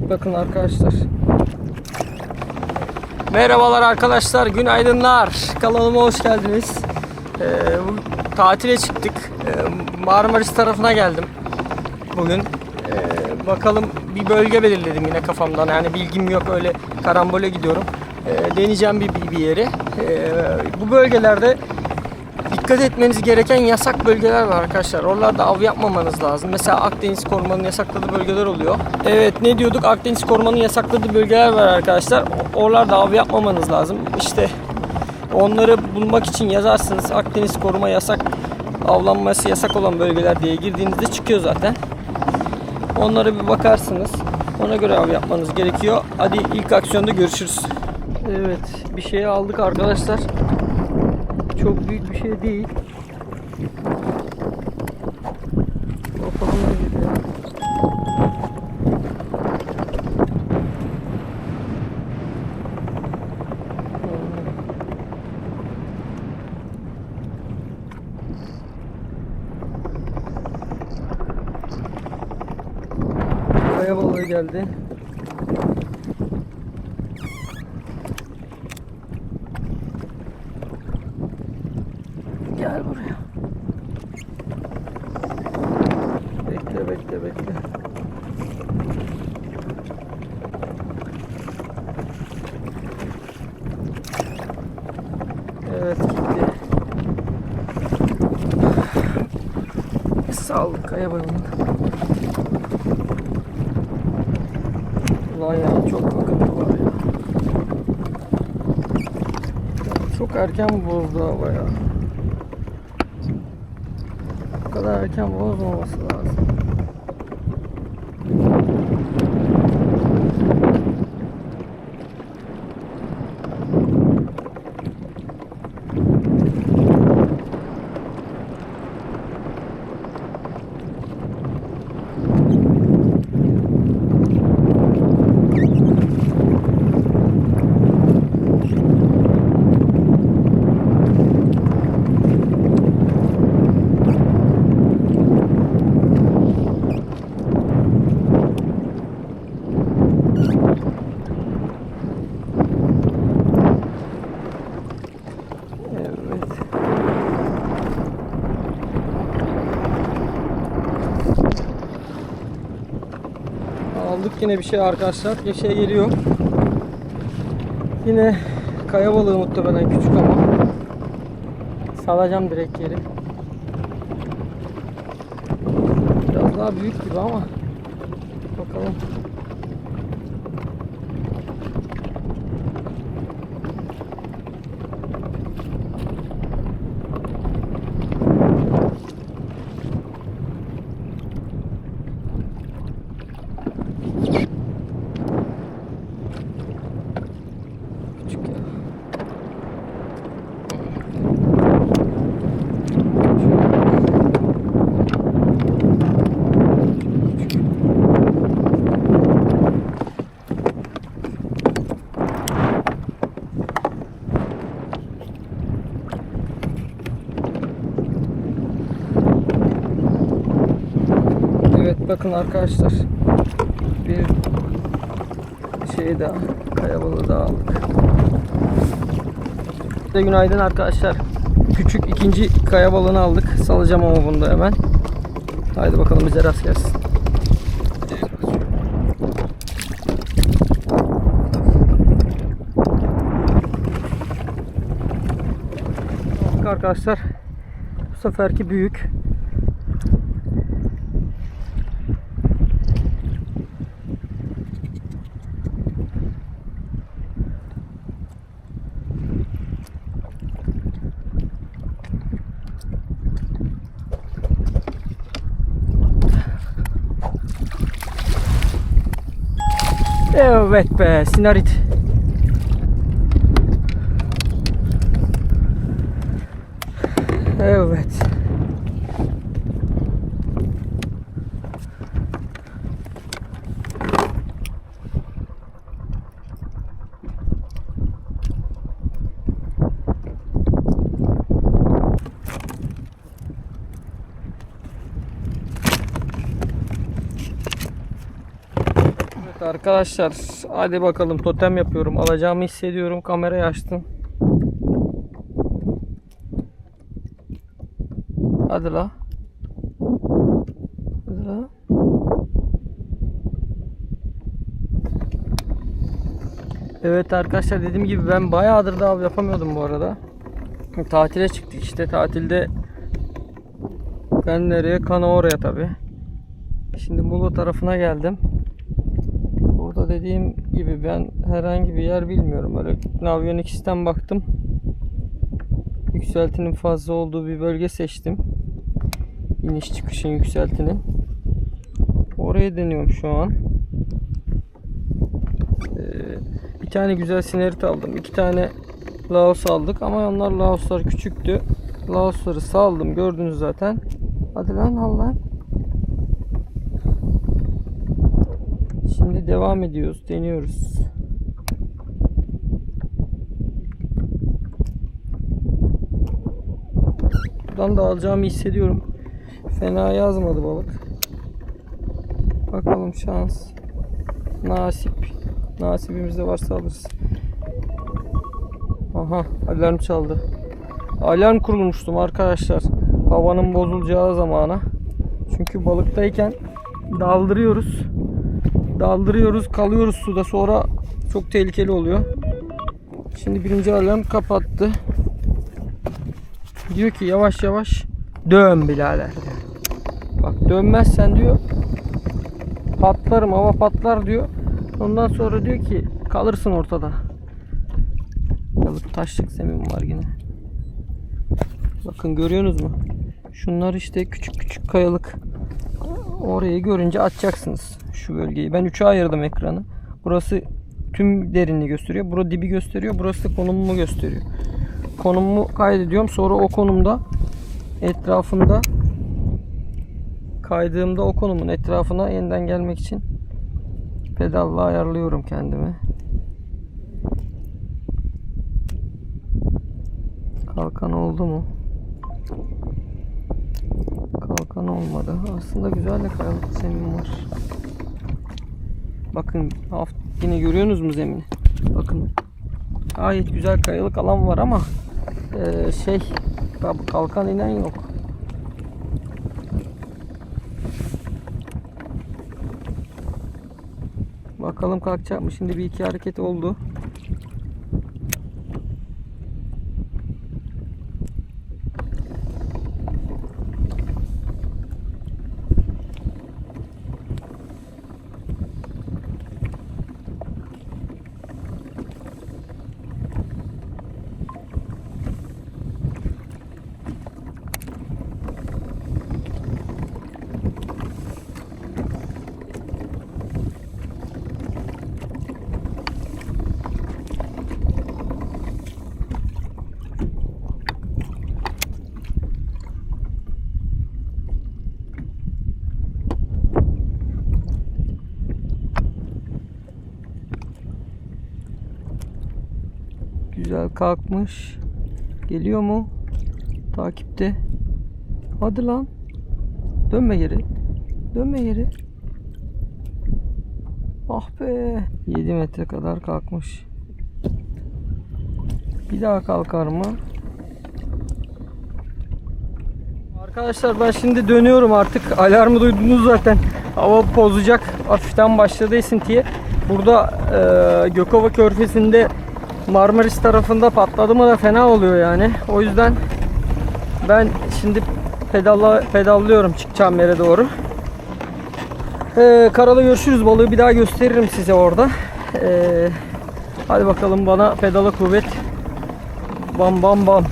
Evet bakın arkadaşlar. Merhabalar arkadaşlar, günaydınlar. Kanalıma hoş geldiniz. Ee, tatile çıktık. Ee, Marmaris tarafına geldim bugün. Ee, bakalım bir bölge belirledim yine kafamdan. Yani bilgim yok öyle karambole gidiyorum. Ee, deneyeceğim bir, bir, bir yeri. Ee, bu bölgelerde dikkat etmeniz gereken yasak bölgeler var arkadaşlar. Oralarda av yapmamanız lazım. Mesela Akdeniz korumanın yasakladığı bölgeler oluyor. Evet ne diyorduk? Akdeniz korumanın yasakladığı bölgeler var arkadaşlar. Oralarda av yapmamanız lazım. İşte onları bulmak için yazarsınız. Akdeniz koruma yasak avlanması yasak olan bölgeler diye girdiğinizde çıkıyor zaten. Onlara bir bakarsınız. Ona göre av yapmanız gerekiyor. Hadi ilk aksiyonda görüşürüz. Evet bir şey aldık arkadaşlar. Çok büyük bir şey değil. Ne gidiyor. Kaya geldi. Bekle bekle. Evet gitti. Saldık kaya balığını. Ulan ya çok akıntı var ya. Çok erken bozdu hava ya. Kadar erken bozmaması lazım. Evet. Aldık yine bir şey arkadaşlar. Bir şey geliyor. Yine kaya balığı muhtemelen küçük ama. Salacağım direkt geri. Biraz daha büyük gibi ama. Bakalım. Küçük ya. Evet bakın arkadaşlar bir şey daha kaya balığı daha aldık. Günaydın arkadaşlar. Küçük ikinci kaya balığını aldık. Salacağım ama bunu da hemen. Haydi bakalım bize rast gelsin. Arkadaşlar bu seferki büyük. Evet be sinarit. Evet. Evet arkadaşlar hadi bakalım totem yapıyorum. Alacağımı hissediyorum. Kamerayı açtım. Hadi la. Hadi la. Evet arkadaşlar dediğim gibi ben bayağıdır da av yapamıyordum bu arada. Tatile çıktık işte tatilde ben nereye? Kana oraya tabi. Şimdi Muğla tarafına geldim. Dediğim gibi ben herhangi bir yer bilmiyorum. Öyle Navionics'ten baktım. Yükseltinin fazla olduğu bir bölge seçtim. İniş çıkışın yükseltinin. Orayı deniyorum şu an. Ee, bir tane güzel sinerit aldım. iki tane Laos aldık ama onlar Laoslar küçüktü. Laosları saldım gördünüz zaten. Hadi lan al lan. Şimdi devam ediyoruz. Deniyoruz. Buradan da alacağımı hissediyorum. Fena yazmadı balık. Bakalım şans. Nasip. Nasibimizde varsa alırız. Aha alarm çaldı. Alarm kurulmuştum arkadaşlar. Havanın bozulacağı zamana. Çünkü balıktayken daldırıyoruz. Daldırıyoruz, kalıyoruz suda. Sonra çok tehlikeli oluyor. Şimdi birinci alarm kapattı. Diyor ki yavaş yavaş dön birader. Bak dönmezsen diyor patlarım hava patlar diyor. Ondan sonra diyor ki kalırsın ortada. Balık taşlık zemin var yine. Bakın görüyorsunuz mu? Şunlar işte küçük küçük kayalık. Orayı görünce atacaksınız şu bölgeyi. Ben 3'e ayırdım ekranı. Burası tüm derinliği gösteriyor. Burası dibi gösteriyor. Burası da konumumu gösteriyor. Konumumu kaydediyorum. Sonra o konumda etrafında kaydığımda o konumun etrafına yeniden gelmek için pedalla ayarlıyorum kendimi. Kalkan oldu mu? Kalkan olmadı. Aslında güzel de kayalık zemin var. Bakın haft yine görüyorsunuz mu zemini? Bakın gayet güzel kayalık alan var ama eee, şey kalkan inen yok. Bakalım kalkacak mı? Şimdi bir iki hareket oldu. Güzel kalkmış. Geliyor mu? Takipte. Hadi lan. Dönme geri. Dönme geri. Ah be. 7 metre kadar kalkmış. Bir daha kalkar mı? Arkadaşlar ben şimdi dönüyorum artık. Alarmı duydunuz zaten. Hava bozacak. Hafiften başladı esintiye. Burada e, Gökova Körfezi'nde Marmaris tarafında patladı mı da fena oluyor yani. O yüzden ben şimdi pedalla, pedallıyorum çıkacağım yere doğru. Ee, karada görüşürüz. Balığı bir daha gösteririm size orada. Ee, hadi bakalım bana pedala kuvvet. Bam bam bam.